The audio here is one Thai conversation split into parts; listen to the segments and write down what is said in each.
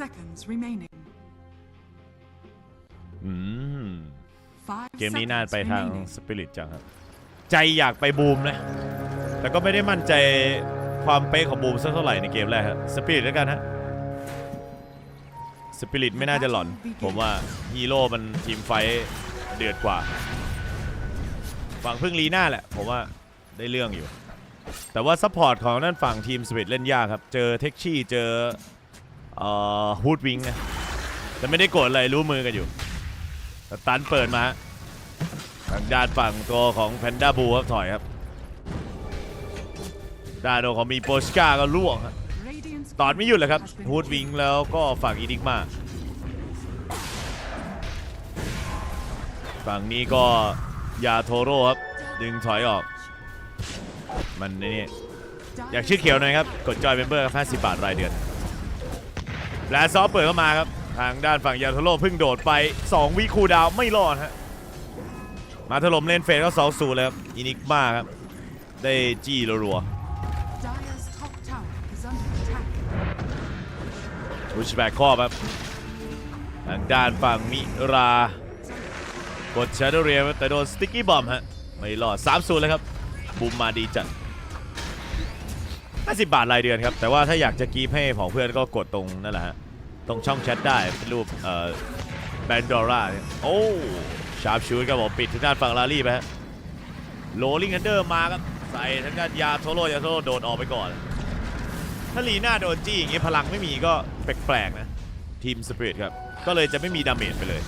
seconds remaining. อืม Five เกมนี้น่า seconds ไปทาง remaining. สปิริตจังครับ ใจอยากไปบูมนะ แต่ก็ไม่ได้มั่นใจความเป๊ะของบูมสักเท่าไหร่ในเกมแรกครับสปิริตแล้วกันฮะสปิริตไม่น่าจะหล่อน ผมว่าฮีโร่มันทีมไฟท์เดือดกว่าฝั่งพึ่งลีน่าแหละ ผมว่าได้เรื่องอยู่ แต่ว่าซัพพอร์ตของนั่นฝั่งทีมสปิริตเล่นยากครับ เจอเท็กชี่เจอ เอ่อฮูดวิงนะแต่ไม่ได้โกรธอะไรรู้มือกันอยู่ตันเปิดมาทางด้านฝั่งตัวของแพนด้าบูครับถอยครับด้านของมีโปสกาก็ล่วงครับตอนไม่หยุดเลยครับฮูดวิงแล้วก็ฝั่งอีดิกมาฝั่งนี้ก็ยาโทโร่ครับ ดึงถอยออก มันนี่อยากชื่อเขียวหน่อยครับ กดจอยเมมเบอร์ครับ50 บาทรายเดือน แลซอฟเปิดเข้ามาครับ ทางด้านฝั่งยาโทโร่เพิ่งโดดไป 2 วิคูลดาวน์ไม่รอดฮะมาถล่มเลนเฟสก็2 0เลยครับอินิกมาครับ ได้จี้รัว Dyer's top tower is under attack. ๆรูชแบกครอบครับทางด้านฝั่งมิรากดชาร์ดเรียแต่โดนสติ๊กกี้บอมฮะ ไม่รอด3 0เลยครับ บุมมาดีจัด 50 บาทรายเดือนครับ แต่ว่าถ้าอยากจะกรีฟให้ของเพื่อนก็กดตรงนั่นแหละฮะ ตรงช่องแชทได้เป็นรูปเอ่อแบนดอร่าโอ้ชาร์ปชูดครับผมปิดทางด้านฝั่งลารี่ไปฮะโรลิงอันเดอร์มาครับ ใส่ทางด้านยาโทโรยาโทโรโดดออกไปก่อน ถ้าลีน่าโดนจี้อย่างงี้พลังไม่มีก็แปลกๆนะ ทีมสปิริตครับ ก็เลยจะไม่มีดาเมจไปเลย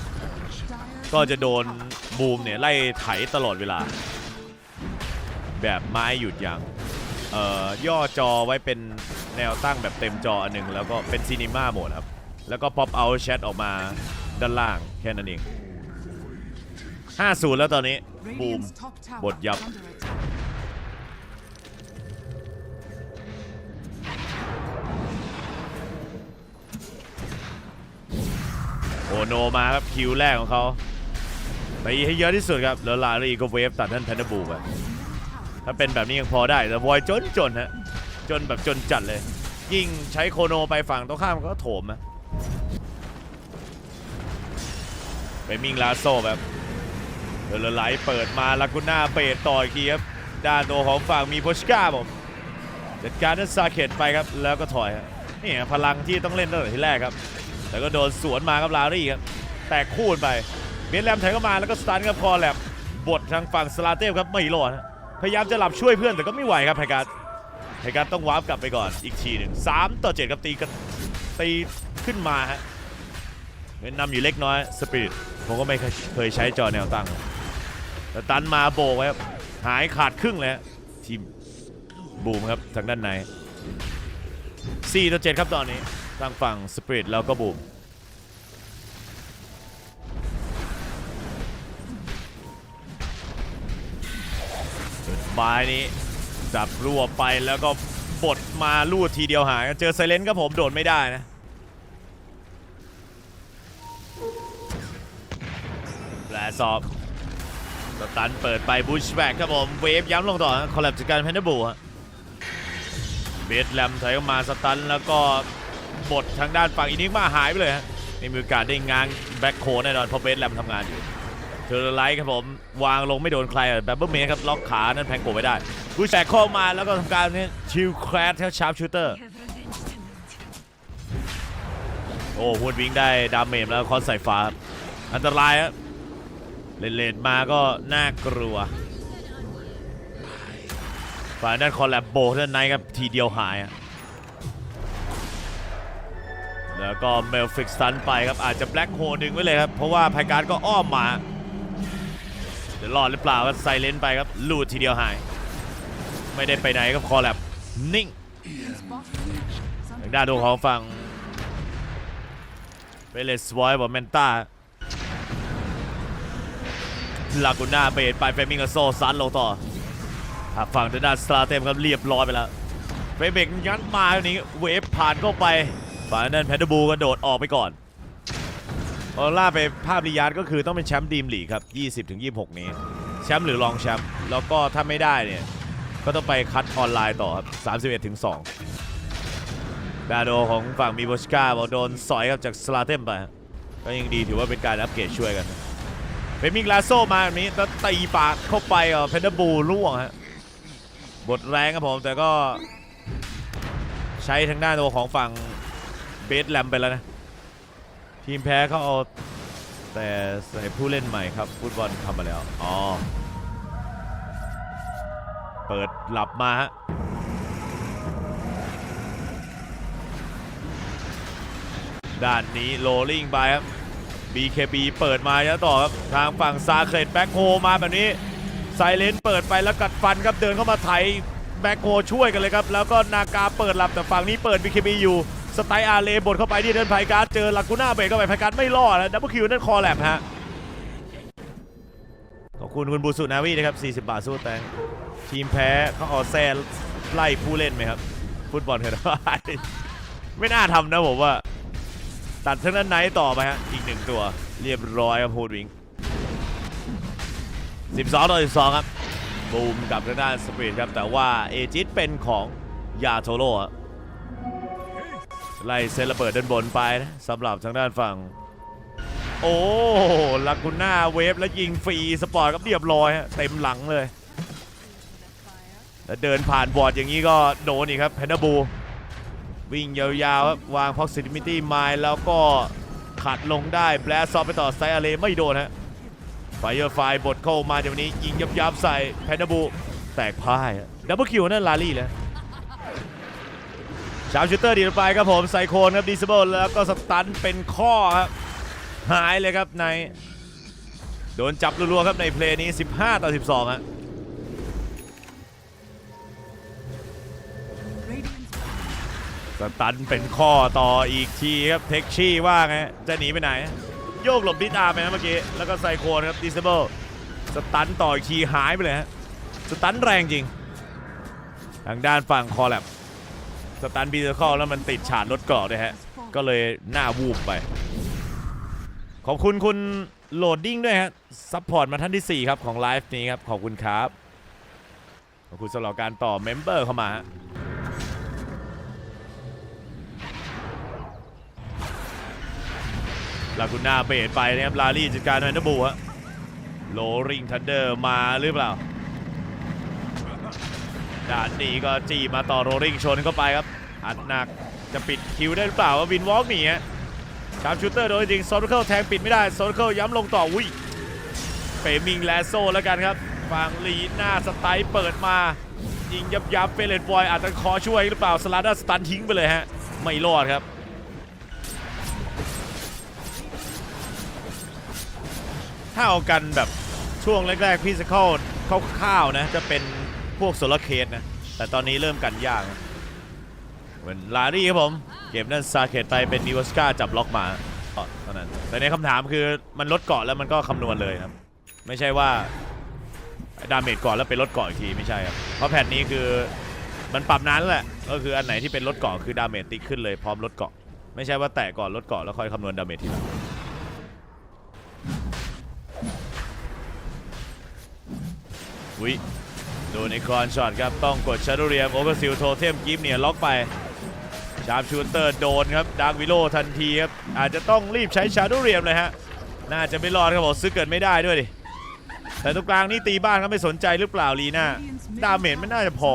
ก็จะโดนบูมเนี่ยไล่ไถตลอดเวลา แบบไม้หยุดยัง้ง ย่อจอไว้เป็นแนวตั้งแบบเต็มจออันหนึ่งแล้วก็เป็นซีนิม่าโหมดครับ แล้วก็ป๊อปเอาแชทออกมาด้านล่างแค่นั้นเอง 50 แล้วตอนนี้ บูม บทยับ โอโนมาครับ คิวแรกของเขาตีให้เยอะที่สุดครับ แล้วลารีก็เวฟตัดท่านแพนดบูไป ถ้าเป็นแบบนี้ยังพอได้แต่วอยจนจนฮะจนแบบจนจัดเลย ยิ่งใช้โคโนไปฝั่งตรงข้ามก็โถมนะไปมิงลาโซแบบเดลไลท์เปิดมาลากูน่าเปดต่ออีกทีครับด้านตัวของฝั่งมีโพชกาผมจัดการนั้นซาเกตไปครับแล้วก็ถอยครับนี่พลังที่ต้องเล่นตั้งแต่ที่แรกครับ แต่ก็โดนสวนมาครับลารี่ครับแตกคู่นไปเบนแลมไถเข้ามาแล้วก็สตันกับคอแลมบททางฝั่งสลาเทพครับไม่รอดฮะ พยายามจะหลับช่วยเพื่อนแต่ก็ไม่ไหวครับไฮการดไฮการดต้องวาร์ปกลับไปก่อนอีกทีหนึ่งสามต่อเจ็ดครับตีกันตีขึ้นมาฮะเงินนำอยู่เล็กน้อยสปิริตผมก็ไม่เคยใช้จอแนวตั้งแต่ตันมาโบกไว้ครับหายขาดครึ่งเลยฮะทีมบูมครับทางด้านใน4ต่อ7ครับตอนนี้ทางฝั่งสปิริตแล้วก็บูม จุดหมายนี้จับรั่วไปแล้วก็บดมาลู่ทีเดียวหายเจอไซเลนครับผมโดดไม่ได้นะแปลสอบสตันเปิดไปบูชแบกครับผมเวฟย้ำลงต่อคอลแลบจากการแพนเดอร์บูฮะเบสแลมถอยออกมาสตันแล้วก็บดทางด้านฝั่งอินิกมาหายไปเลยฮะไม่มีโอกาสได้งางแบ็คโคแน่นอนเพราะเบสแลมทำงานอยู่ เทอร์ไลท์ครับผมวางลงไม่โดนใครแบบเบิลเมครับล็อกขานั่นแพงโกไว้ได้บูชแบกเข้ามาแล้วก็ทำการนี่ชิลแครชชาร์ปชูเตอร์โอ้ฮูดวิงได้ดาเมจแล้วคอนใส่ฟ้าอันตรายครับเลนเลนมาก็น่ากลัวฝ่ายด้านคอลแลบโบด้านในครับทีเดียวหายอะแล้วก็เมลฟิกสตันไปครับอาจจะแบล็คโฮดึงไว้เลยครับเพราะว่าไพการดก็อ้อมมา ดี๋ยวรอดหรือเปล่าก็ไซเลนไปครับลูดทีเดียวหาย ไม่ได้ไปไหนครับคอแลบนิ่งทางด้านตัวของฝั่งเบเลสวอยบอมเมนต้าลากูน่าเบดไปเฟมิงกับโซซันลงต่อหากฝั่งทางด้านสตาร์เต็มครับเรียบร้อยไปแล้วเฟเบกยัดมาทีนี้เวฟผ่านเข้าไปฝั่งนั้นแพนดอร์บูกระโดดออกไปก่อน ออล่าไปภาพริยาร์ดก็คือต้องเป็นแชมป์ดีมลีครับ 20-26 นี้ แชมป์หรือรองแชมป์แล้วก็ถ้าไม่ได้เนี่ย ก็ต้องไปคัดออนไลน์ต่อครับ31-2ดาโดของฝั่งมีโบชกาบอกโดนสอยครับจากสลาเทมไปก็ยังดีถือว่าเป็นการอัปเกรดช่วยกันเป็นมิงลาโซมาแบบนี้แล้วตีปากเข้าไปอะเพนเดบูล่วงฮะบทแรงครับผมแต่ก็ใช้ทางด้านตัวของฝั่งเบสแลมไปแล้วนะ ทีมแพ้เขาเอาแต่ใส่ผู้เล่นใหม่ครับฟุตบอลทำมาแล้วอ๋อเปิดหลับมาฮะด้านนี้โรลลิงไปครับ BKB เปิดมาแล้วต่อครับ ทางฝั่งซาเครตแบ็คโฮมาแบบนี้ไซเลนเปิดไปแล้วกัดฟันครับ เดินเข้ามาไถแบ็คโฮช่วยกันเลยครับ แล้วก็นากาเปิดหลับแต่ฝั่งนี้เปิด BKB อยู่ สไตล์อาเลบดเข้าไปที่เดินไพการ์ดเจอลากูน่าเบรกเข้าไปไพการ์ดไม่รอดนะดับเบิลคิวนั่นคอแลบฮะขอบคุณคุณบูสุนาวีนะครับ 40 บาทสู้แตงทีมแพ้เขาเอาแซ่ไล่ผู้เล่นไหมครับ ฟุตบอลกันได้ไม่น่าทำนะผมว่า ตัดทั้งนั้นไนต่อไปฮะ อีกหนึ่งตัวเรียบร้อยครับพูดวิง 12 ต่อ 12 ครับ บูมกับทางด้านสปีดครับ แต่ว่าเอจิตเป็นของยาโทโร่ ไล่เซตระเบิดด้านบนไปนะสำหรับทางด้านฝั่ง โอ้ลากูน่าเวฟแล้วยิงฟรีสปอร์ตก็เรียบร้อยฮะเต็มหลังเลย แล้วเดินผ่านบอร์ดอย่างนี้ก็โดนอีกครับเพนนาบู วิ่งยาวๆครับวาง proximity mine แล้วก็ขัดลงได้แบลซอฟไปต่อไซอาเลไม่โดนฮะไฟเออร์ไฟบดเข้ามาจากวันนี้ยิงยับๆใส่แพนนาบู แตกพ่ายดับเบิลคิวนั่นลาลี่แล้ว ชาวชูเตอร์ดีดไปครับผมไซโคนครับดีซเบิลแล้วก็สตันเป็นข้อครับหายเลยครับใน โดนจับรัวๆครับในเพลย์นี้ 15 ต่อ 12ฮะสตันเป็นข้อต่ออีกทีครับเทคชี่ว่าไงจะหนีไปไหน โยกหลบดิสอาร์ไปนะเมื่อกี้ แล้วก็ไซโคนครับดิสเบิลสตันต่ออีกทีหายไปเลยฮะสตันแรงจริง ทางด้านฝั่งคอแลบ สตันบีเซอร์คอแล้วมันติดฉาดรถเกราะด้วยฮะ ก็เลยหน้าวูบไป ขอบคุณคุณโหลดดิ้งด้วยฮะ ซัพพอร์ตมาท่านที่ 4 ครับ ของไลฟ์นี้ครับ ขอบคุณครับ ขอบคุณสำหรับการต่อเมมเบอร์เข้ามาฮะลากูน่าเบดไปนะครับ ลาลี่จัดการแมนเดอร์บูฮะโลริงทันเดอร์มาหรือเปล่า ด่านนี้ก็จีมาต่อโรลิงชนเข้าไปครับอัดหนักจะปิดคิวได้หรือเปล่าว่าวินวอล์กหนีฮะชาร์ปชูเตอร์โดยจริงโซลเคิลแทงปิดไม่ได้โซลเคิลย้ำลงต่ออุ้ยเปมิงแลโซแล้วกันครับฝั่งลีหน้าสไตล์เปิดมา ยิงยับยับเฟเลนบอยอาจจะขอช่วยหรือเปล่าสลาด้าสตันทิ้งไปเลยฮะ ไม่รอดครับถ้าเอากันแบบช่วงแรกๆพิซิคอลคร่าวๆนะจะเป็น พวกโซลเคสนะ แต่ตอนนี้เริ่มกันยากนะเหมือนลารี่ครับผม เกมนั้นซาเคตไปเป็นนิวสกาจับล็อกมาก็เท่านั้น แต่ในคำถามคือมันลดเกาะแล้วมันก็คำนวณเลยครับ ไม่ใช่ว่าดาเมจก่อนแล้วเป็นลดเกาะอีกทีไม่ใช่ครับ เพราะแผ่นนี้คือมันปรับนานแล้วแหละ ก็คืออันไหนที่เป็นลดเกาะคือดาเมจติ๊กขึ้นเลยพร้อมลดเกาะ ไม่ใช่ว่าแตะก่อนลดเกาะแล้วค่อยคำนวณดาเมจทีหลังวิโดนในคอนช็อตครับต้องกดชาร์ดเรียมโอเวอร์ซิลโทเทมกิฟเนี่ยล็อกไปชาร์ปชูเตอร์โดนครับดาร์กวิโลทันทีครับอาจจะต้องรีบใช้ชาร์ดเรียมเลยฮะน่าจะไม่รอดครับผมซื้อเกิดไม่ได้ด้วยดิแต่ตรงกลางนี่ตีบ้านเขาไม่สนใจหรือเปล่าลีน่าดาเมจไม่น่าจะพอ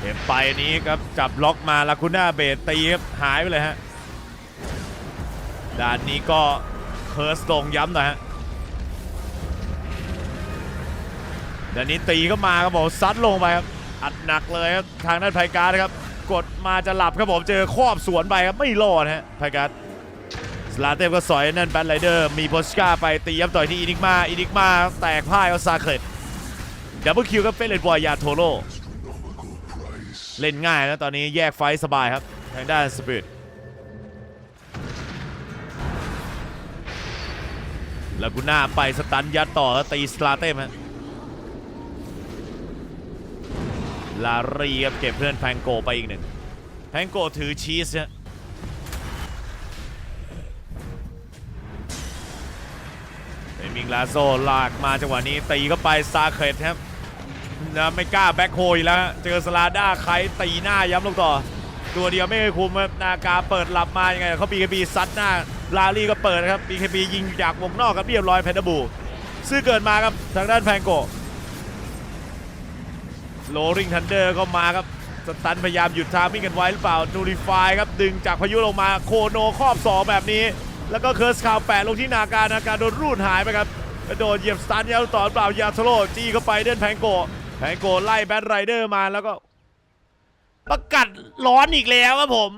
เห็นไปนี้ครับจับล็อกมาลาคูน่าเบตตีครับหายไปเลยฮะด้านนี้ก็เคิร์สตรงย้ำหน่อยฮะ เด้านนี้ตีก็มาครับผมซัดลงไปครับอัดหนักเลยครับทางด้านไพการ์ดครับ กดมาจะหลับครับผมเจอครอบสวนไปครับไม่รอดฮะไพการ์ดสลาเทมก็สอยนั่นแบทไรเดอร์มีโพสกาไปตีย้ำต่อยที่อินิกมาอินิกมาแตกพ่ายเอาซาเครตดับเบิลคิวก็เป็นเลนบอยยาโทโร่เล่นง่ายนะตอนนี้แยกไฟสบายครับ ทางด้านสปิริตลากูน่าไปสตันยัดต่อแล้วตีสลาเต้มฮะ ลารีครับเก็บเพื่อนแพงโกไปอีกหนึ่งแพงโกถือชีสฮะเป็นมิงลาโซลากมาจังหวะนี้ตีเข้าไปซาเครตครับนะไม่กล้าแบ็คโฮอีกแล้วเจอสลาด้าใครตีหน้าย้ำลงต่อ ตัวเดียวไม่เคยคุมครับนากาเปิดหลับมายังไงเขาบีเคบีซัดหน้าลาลีก็เปิดนะครับบีเคบียิงจากวงนอกครับเรียบร้อยแพนดบูซื้อเกิดมาครับทางด้านแพงโก โลริงทันเดอร์ก็มาครับสตันพยายามหยุดทามิ่งกันไว้หรือเปล่านูริฟายครับดึงจากพายุลงมาโคโนครอบ2แบบนี้ แล้วก็เคิร์สคาวแปะลงที่นาการนาการโดนรูดหายไปครับโดนเหยียบสตันยาวต่อเปล่ายาโทโรจี้เข้าไปเดินแพงโกแพงโกไล่แบทไรเดอร์มาแล้วก็ประกัดร้อนอีกแล้วครับผม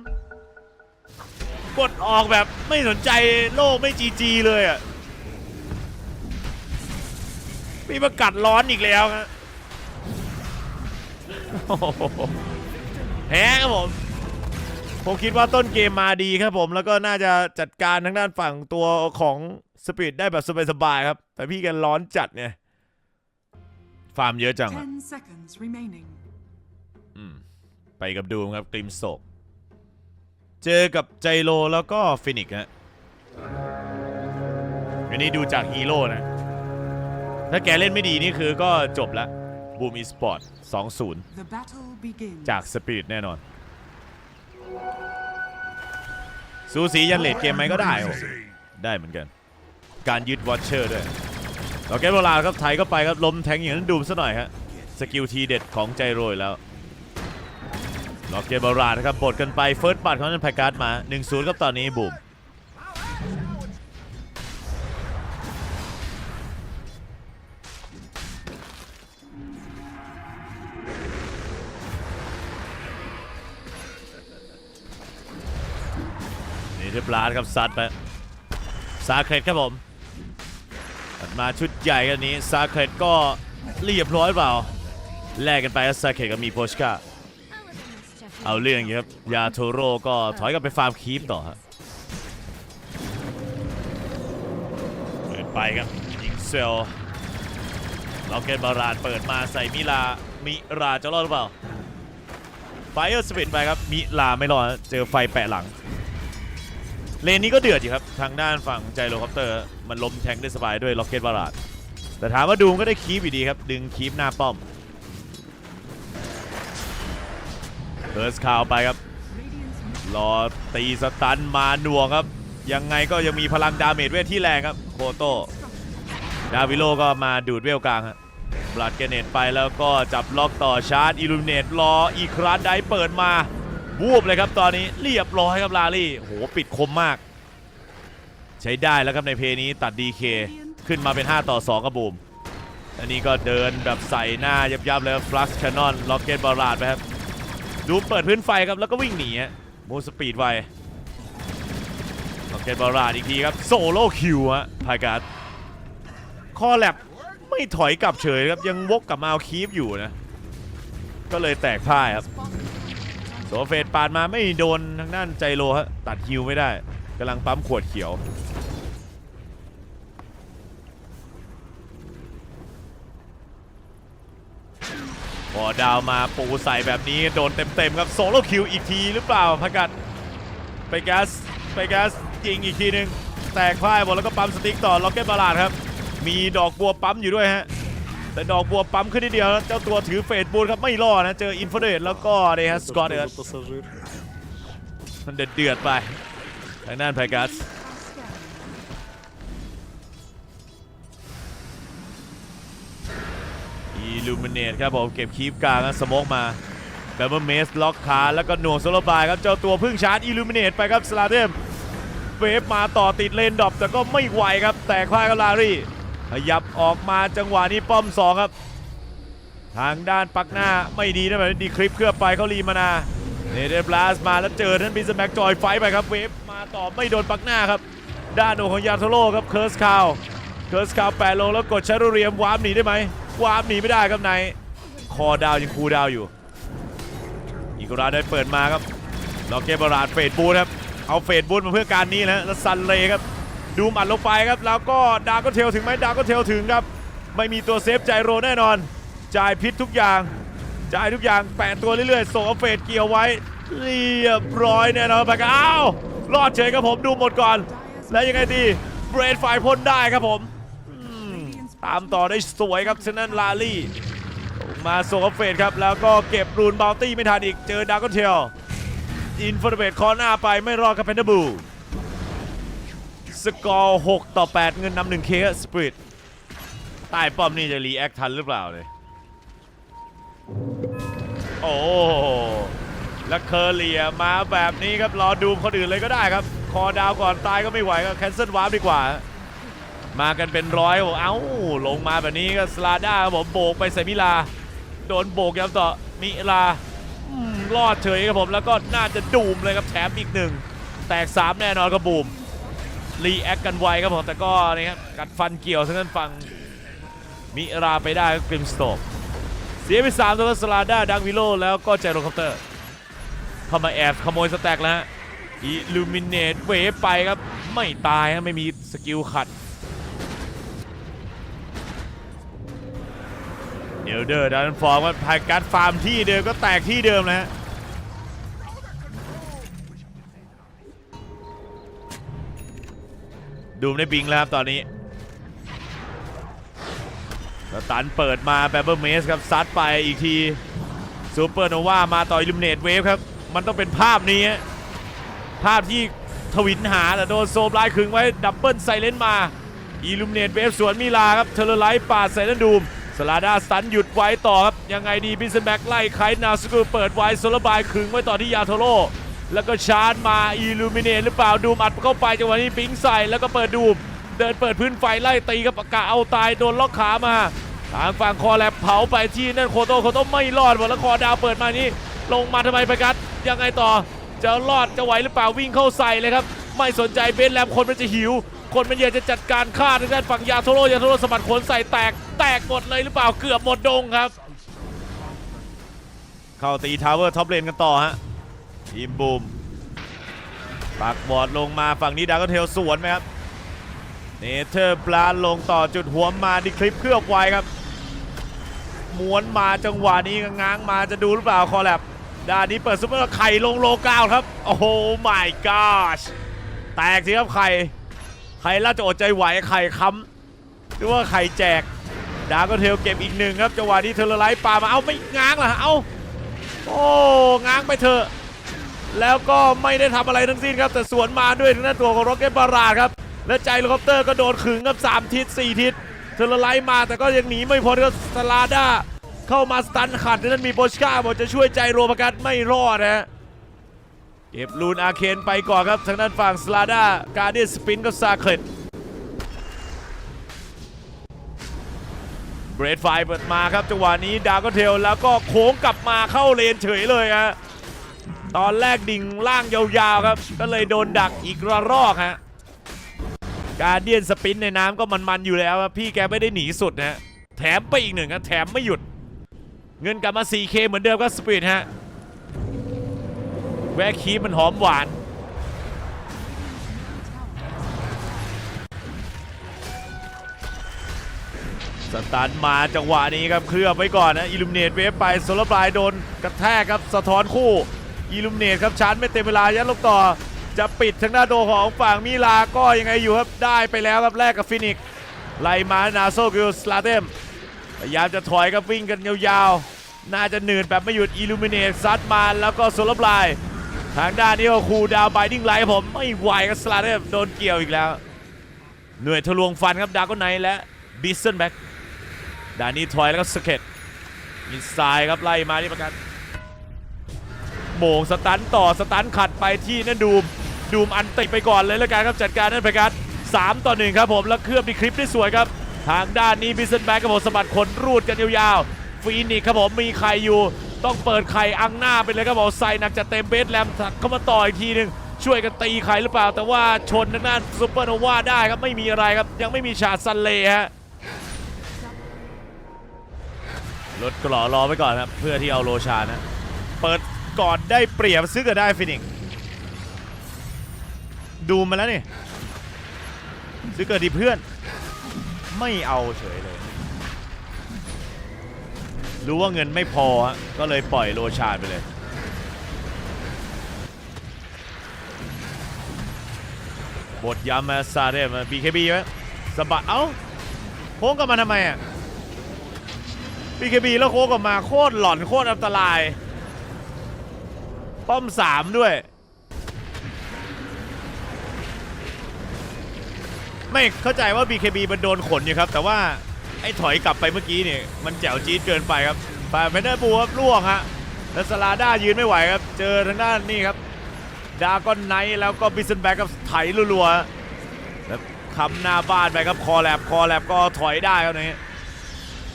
กดออกแบบไม่สนใจโลกไม่จีจีเลยอะมีประกัดร้อนอีกแล้วครับ โอ้โหแพ้ครับผม ผมคิดว่าต้นเกมมาดีครับผม แล้วก็น่าจะจัดการทางด้านฝั่งตัวของสปีดได้แบบสบายๆครับ แต่พี่แกันร้อนจัดเนี่ย ฟาร์มเยอะจังอะ10 seconds remaining. อืมไปกับดูมครับกริมโศก เจอกับใจโลแล้วก็ฟินิกซ์ฮะอันนี้ดูจากฮีโร่นะ ถ้าแกเล่นไม่ดีนี่คือก็จบละ บูมอีสปอร์ต2-0 The battle begins. จากสปิริตแน่นอน สูสียันเลดเกมไหมก็ได้โอ้ได้เหมือนกัน การยึดวอชเชอร์ด้วยเราแก้โบราณครับไทยก็ไปครับล้มแทงอย่างนั้นดูมซะหน่อยฮะสกิลทีเด็ดของใจโรยแล้วล็อกเกมโบราณนะครับบดกันไปเฟิร์สบัตของนั้นแพคการ์ดมา 1-0ครับตอนนี้บูม เรียบร้อยครับซัดไปซาเครตครับผมมาชุดใหญ่กันนี้ซาเครตก็เรียบร้อยเปล่าแลกกันไปซาเครตก็มีโพชกาเอาเรื่องครับยาโทโร่ก็ถอยกลับไปฟาร์มคีปต่อฮะเปิดไปครับยิงเซลล็อกเก็ตบารานเปิดมาใส่มิลามิราจะรอดหรือเปล่าไฟเออร์สปินไปครับมิลาไม่รอดเจอไฟแปะหลัง เลนนี้ก็เดือดอยู่ครับ ทางด้านฝั่งใจโรคอปเตอร์ มันล้มแทงได้สบายด้วยล็อกเก็ตบาราดแต่ถามว่าดูมก็ได้คีบอยู่ดีครับ ดึงคีบหน้าป้อมเฮิร์สคาวไปครับ รอตีสตันมาหน่วงครับ ยังไงก็ยังมีพลังดาเมจเวทที่แรงครับ โคโตดาวิโลก็มาดูดเวลกลางครับบลัดเกเนตไปแล้วก็จับล็อกต่อชาร์จอิลูเนตรออีครั้งได้เปิดมา วูบเลยครับตอนนี้เรียบร้อยครับลาลี่โหปิดคมมาก ใช้ได้แล้วครับในเพลนี้ตัดดีเคขึ้นมาเป็น 5 ต่อ 2กับบูม อันนี้ก็เดินแบบใส่หน้ายับๆเลยฟลักซ์แคนนอนล็อกเก็ตบอลลาดไปครับ ดูเปิดพื้นไฟครับแล้วก็วิ่งหนีฮะมูสปีดไวล็อกเก็ตบอลลาดอีกทีครับ โซโล่คิวฮะพายการ์ดคอแลบไม่ถอยกลับเฉยครับ ยังวกกลับมาเอาคีฟอยู่นะ ก็เลยแตกพ่ายครับ โซเฟตปาดมาไม่โดนทางด้านใจโลฮะตัดฮิวไม่ได้กำลังปั๊มขวดเขียวพอดาวมาปูใส่แบบนี้โดนเต็มๆครับโซโลคิวอีกทีหรือเปล่าพักัดไปแกสไปแกสยิงอีกทีหนึ่งแตกพ่ายหมดแล้วก็ปั๊มสติ๊กต่อล็อกเก็ตบาลาดครับ มีดอกบัวปั๊มอยู่ด้วยฮะ แต่ดอกบัวปั๊มขึ้นนิดเดียวแล้วเจ้าตัวถือเฟดบูลครับไม่รอดนะเจออินฟเดตแล้วก็เนี่ยฮะสกอตเอิร์ธมันเดือดเดือดๆไปทางด้านไพกัสอิลูมิเนตครับผมเก็บคีปกลางแล้วสโมกมาแบมเบอร์เมสล็อกขาแล้วก็หน่วงโซโลบายครับเจ้าตัวเพิ่งชาร์จอิลูมิเนตไปครับสลาเดมเวฟมาต่อติดเลนดรอปแต่ก็ไม่ไหวครับ แตกพ่ายกับลารี่ ขยับออกมาจังหวะนี้ป้อม 2 ครับ ทางด้านปักหน้าไม่ดีนะแบบดีคลิปเคลือบไปเขารีมานาเนเดบลาสมาแล้วเจอท่านบิสแม็กจอยไฟไปครับเวฟมาต่อไม่โดนปักหน้าครับ ด้านโหนของยาโทโร่ครับเคิร์สคาวเคิร์สคาวแปะลงแล้วกดชาโรเรียมวาร์ปหนีได้ไหมวาร์ปหนีไม่ได้ครับในคอดาวยังคูดาวอยู่อีกราได้เปิดมาครับล็อกเกบราดเฟดบูทครับเอาเฟดบูทมาเพื่อการนี้นะแล้วซันเลครับ ดูมอัดลงไปครับ แล้วก็ดาก็เทลถึงไหมดาก็เทลถึงครับ ไม่มีตัวเซฟใจโรแน่นอน จ่ายพิษทุกอย่าง จ่ายทุกอย่างแปะตัวเรื่อยๆส่งเฟดเกี่ยวไว้ เรียบร้อยแน่นอนไปกันอ้าวรอดเฉยครับผมดูหมดก่อน แล้วยังไงดีเบรดไฟพ่นได้ครับผมตามต่อได้สวยครับเซนันลาลี่มาโซกเฟดครับ แล้วก็เก็บรูนบาวตี้ไม่ทันอีกเจอดากอนเทลอินฟอร์เบตคอหน้าไปไม่รอดกับเพนเดบู สกอร์ 6 ต่อ 8 เงินนำหนึ่งเคสปริตใต้ป้อมนี่จะรีแอคทันหรือเปล่าเลยโอ้แล้วเคอร์เลียมาแบบนี้ครับ รอดูคนอื่นเลยก็ได้ครับ คอดาวก่อนตายก็ไม่ไหวก็แคนเซิลวาร์ปดีกว่า มากันเป็นร้อยบอกเอ้า ลงมาแบบนี้ก็สลาด้าครับผมโบกไปใส่มิลา โดนโบกย้ำต่อมิลาอืมรอดเฉยครับผมแล้วก็น่าจะดูมเลยครับแถมอีกหนึ่ง แตก 3 แน่นอนครับบูม รีแอคกันไวครับผมแต่ก็นี่ครับกัดฟันเกี่ยวทั้งนั้นฟังมิราไปได้กริมสโตกเสียไป3ตัวสลาด้าดังวิโลแล้วก็เจโรคอปเตอร์เข้ามาแอบขโมยสแต็กแล้วฮะอิลูมิเนตเวฟไปครับ ไม่ตายฮะไม่มีสกิลขัดเอลเดอร์ดันฟอร์มก็พายการดฟาร์มที่เดิมก็แตกที่เดิมนะฮะ ดูมได้บิงแล้วครับตอนนี้แล้วตันเปิดมาแบเบอร์เมสครับซัดไปอีกทีซูเปอร์โนวามาต่ออิลูมเนตเวฟครับ มันต้องเป็นภาพนี้ ภาพที่ทวินหาแต่โดนโซมลายขึงไว้ดับเบิลไซเลนมาอิลูมเนตเวฟสวนมิลาครับเทเลอไลท์ปาดใส่นันดูมสลาดาสตันหยุดไว้ต่อครับ ยังไงดีบิสแบ็กไล่ไคนาสกูเปิดไว้โซลบายขึงไว้ต่อที่ยาโทโร่ แล้วก็ชาร์จมาอิลูมิเนตหรือเปล่าดูมอัดเข้าไปจังหวะนี้ปิงใส่แล้วก็เปิดดูมเดินเปิดพื้นไฟไล่ตีกับปากกาเอาตายโดนล็อกขามาทางฝั่งคอแลบเผาไปที่นั่นโคโตโคโตไม่รอดหมดแล้วคอดาวเปิดมานี้ ลงมาทำไมไปกัดยังไงต่อจะรอดจะไหวหรือเปล่าวิ่งเข้าใส่เลยครับ ไม่สนใจเบนแลมคนมันจะหิว คนมันอยากจะจัดการฆ่าทางด้านฝั่งยาโทโรยาโทโรสะบัดขนใส่แตกแตกหมดเลยหรือเปล่าเกือบหมดดงครับ เข้าตีทาวเวอร์ท็อปเลนกันต่อฮะ ทีมบูมปักบอดลงมาฝั่งนี้ดากอนเทลสวนไหมครับ เนเธอร์ปลาลงต่อจุดหัวมาดิคลิปเคลือบไว้ครับ ม้วนมาจังหวะนี้ง้างมาจะดูหรือเปล่าคอแลบด้านนี้เปิดซุปเปอร์ไข่ลงโลกาวครับ โอ้โห my gosh แตกสิครับไข่ ไข่ล่าจะอดใจไหวไข่ค้ำหรือว่าไข่แจก ดาก็เทลเก็บอีกหนึ่งครับจังหวะนี้เทเลอไลท์ปามาเอาไม่ง้างเหรอเอาโอ้ง้างไปเถอะ แล้วก็ไม่ได้ทำอะไรทั้งสิ้นครับ แต่สวนมาด้วยทางด้นตัวของโรเก็ตบาราดครับ และใจเฮลิคอปเตอร์ก็โดนขึงครับ3ทิศ4ทิศเทเลอร์ไลท์มาแต่ก็ยังหนีไม่พ้นก็สลาด้าเข้ามาสตันขัดทางนั้นมีโบชกาบอกจะช่วยใจโรประกันไม่รอดนะฮะเก็บลูนอาเคนไปก่อนครับทางด้านฝั่งสลาด้าการเดียสปินกับซาเคลตเบรดไฟเปิดมาครับจังหวะนี้ดาก็เทลแล้วก็โค้งกลับมาเข้าเลนเฉยเลยฮะ ตอนแรกดิ่งล่างยาวๆครับ ก็เลยโดนดักอีกระรอกฮะการเดียนสปินในน้ำก็มันๆอยู่แล้วพี่แกไม่ได้หนีสุดนะแถมไปอีกหนึ่งครับแถมไม่หยุด เงินกลับมา 4K เหมือนเดิมก็สปีดฮะแวะคีมันหอมหวานสตันมาจังหวะนี้ครับเคลือบไว้ก่อนนะอิลูมิเนตเวฟไปโซลาร์บลายโดนกระแทกครับสะท้อนคู่ อิลูมเนตครับชาร์จไม่เต็มเวลายัดลูกต่อ จะปิดทางหน้าโดของฝั่งมิลาก็ยังไงอยู่ครับได้ไปแล้วครับแลกกับฟินิกไล่มานาโซกิลสลาเทมพยายามจะถอยครับวิ่งกันยาวๆ น่าจะเหนืดแบบไม่หยุดอิลูมิเนตซัดมาแล้วก็โซลบลาย ทางด้านนี้ก็คูดาวไบดิ้งไลท์ผมไม่ไหวครับสลาเทมโดนเกี่ยวอีกแล้วหน่วยทะลวงฟันครับดาร์กไนและบิสเซนแบ็กดานนี้ถอยแล้วก็สเก็ตมิสไซครับไล่มาที่ประกัน โมงสตันต่อสตันขัดไปที่นั่นดูมดูมอันติไปก่อนเลยแล้วกันครับจัดการนั่นไปกัน3ต่อ1ครับผมแล้วเคลือบดีคลิปได้สวยครับ ทางด้านนี้บิสเซนแบ็กครับผมสะบัดขนรูดกันยาวๆฟีนิกครับผมมีไข่อยู่ต้องเปิดไข่อังหน้าไปเลยครับผมใส่หนักจะเต็มเบสแลมเข้ามาต่ออีกทีหนึ่งช่วยกันตีไข่หรือเปล่า แต่ว่าชนทางด้านซูเปอร์โนวาได้ครับไม่มีอะไรครับ ยังไม่มีฉาดซันเล่ฮะรถกรอรอไว้ก่อนครับเพื่อที่เอาโลชานะ เปิด ก่อนได้เปรียบซื้อก็ได้ฟินิกดูมาแล้วนี่ซื้อเกิดดีเพื่อน ไม่เอาเฉยเลย รู้ว่าเงินไม่พอก็เลยปล่อยโลชาไปเลย บทยามาซาเดมา BKB ไหมสะบัดเอ้าโค้งกลับมาทำไมอะ BKB แล้วโค้งกออกมาโคตรหลอนโคตรอันตราย ป้อมสามด้วย ไม่เข้าใจว่า BKB มันโดนขนอยู่ครับ แต่ว่าไอ้ถอยกลับไปเมื่อกี้เนี่ยมันแจ๋วจี๊ดเกินไปครับฟาเมนเดอร์บูครับล่วงฮะแล้วสลาด้ายืนไม่ไหวครับ เจอทางด้านนี่ครับดาก้อนไนท์แล้วก็บิสเซนแบ็กกับไถรัวๆแล้วคำหน้าบ้านไปครับ คอแลบคอแลบก็ถอยได้ครับนี้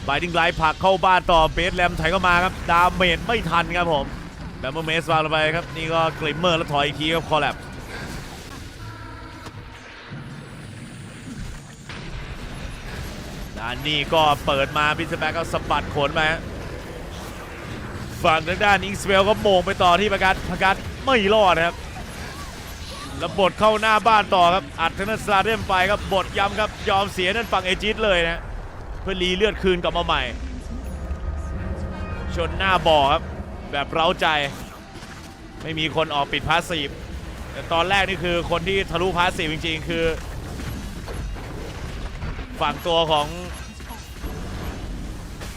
บายดิงไลท์ผักเข้าบ้านต่อเบสแลมไถเข้ามาครับ ดาเมจไม่ทันครับผม แล้วเมื่อเมสวางลงไปครับ นี่ก็กลิมเมอร์แล้วถอยอีกทีครับคอแลบด้านนี้ก็เปิดมาบิสแบ็กก็สะบัดขนไปฮะฝั่งทางด้านอิงสเวลก็โมงไปต่อที่ประกัดประกัดไม่รอดนะครับแล้วบดเข้าหน้าบ้านต่อครับ อัดทางด้านสลาเดมไปครับบดย้ำครับ ยอมเสียนั่นฝั่งเอจิตเลยนะ เพื่อรีเลือดคืนกลับมาใหม่ ชนหน้าบ่อครับ แบบเร้าใจ ไม่มีคนออกปิดพาสซีฟแต่ตอนแรกนี่คือคนที่ทะลุพาสซีฟจริง ๆ คือ ฝั่งตัวของ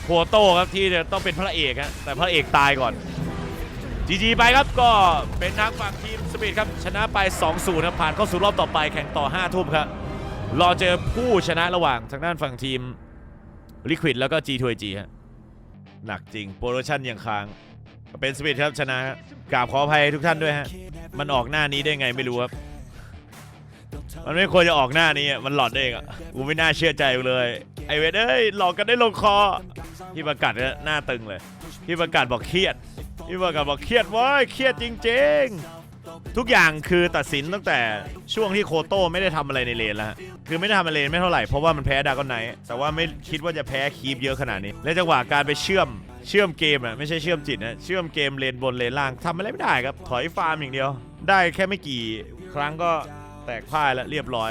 โคโต้ครับที่จะต้องเป็นพระเอกฮะแต่พระเอกตายก่อนจีจีไปครับก็เป็นทางฝั่งทีมสปีดครับชนะไป2-0ครับผ่านเข้าสู่รอบต่อไปแข่งต่อ 5 ทุ่มครับรอเจอผู้ชนะระหว่างทางด้านฝั่งทีมลิควิดแล้วก็ G2G ฮะหนักจริง โปรโมชั่นย่างค้าง เป็นสปีดครับชนะกราบขออภัยทุกท่านด้วยฮะ มันออกหน้านี้ได้ไงไม่รู้ครับ มันไม่ควรจะออกหน้านี้อะมันหลอดได้เองอะกูไม่น่าเชื่อใจเลย ไอเวทเอ้ยหลอกกันได้ลงคอ พี่ประกาศเนี่ยหน้าตึงเลย พี่ประกาศบอกเครียด พี่ประกาศบอกเครียดว้ยเครียดจริง ๆทุกอย่างคือตัดสินตั้งแต่ช่วงที่โคโต้ไม่ได้ทำอะไรในเลนแล้วคือไม่ได้ทำอะไรเลนไม่เท่าไหร่เพราะว่ามันแพ้ดากอนไนแต่ว่าไม่คิดว่าจะแพ้คีบเยอะขนาดนี้ และจังหวะการไปเชื่อม เชื่อมเกมอะไม่ใช่เชื่อมจิตนะเชื่อมเกมเลนบนเลนล่างทำอะไรไม่ได้ครับ ถอยฟาร์มอย่างเดียว ได้แค่ไม่กี่ครั้งก็แตกพ่ายแล้วเรียบร้อย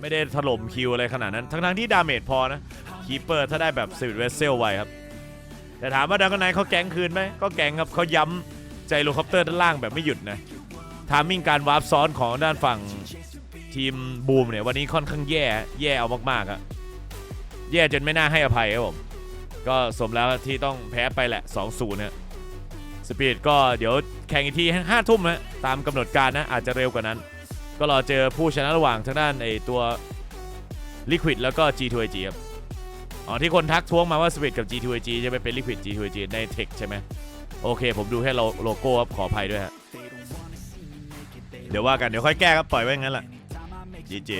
ไม่ได้ถล่มคิวอะไรขนาดนั้น ทั้งๆที่ดาเมจพอนะคีเปอร์ถ้าได้แบบสวิตเวสเซลไวครับ แต่ถามว่าดังกันไนเขาแก๊งคืนไหมก็แก๊งครับเขาย้ำใจโลคอปเตอร์ด้านล่างแบบไม่หยุดนะทามมิ่งการวาร์ปซ้อนของด้านฝั่งทีมบูมเนี่ยวันนี้ค่อนข้างแย่แย่เอามากๆอะแย่จนไม่น่าให้อภัยครับผม ก็สมแล้วที่ต้องแพ้ไปแหละ 2-0เนี่ยสปีดก็เดี๋ยวแข่งอีกที5ทุ่มนะตามกำหนดการนะอาจจะเร็วกว่านั้น ก็รอเจอผู้ชนะระหว่างทางด้านไอตัว Liquid แล้วก็ G2G ครับอ๋อที่คนทักท้วงมาว่า Spirit กับ G2G จะไปเป็น Liquid G2G ใน Tech ใช่ไหมโอเค ผมดูแค่โลโลโก้ครับขออภัยด้วยฮะเดี๋ยวว่ากันเดี๋ยวค่อยแก้ครับปล่อยไว้งั้นแหละ GG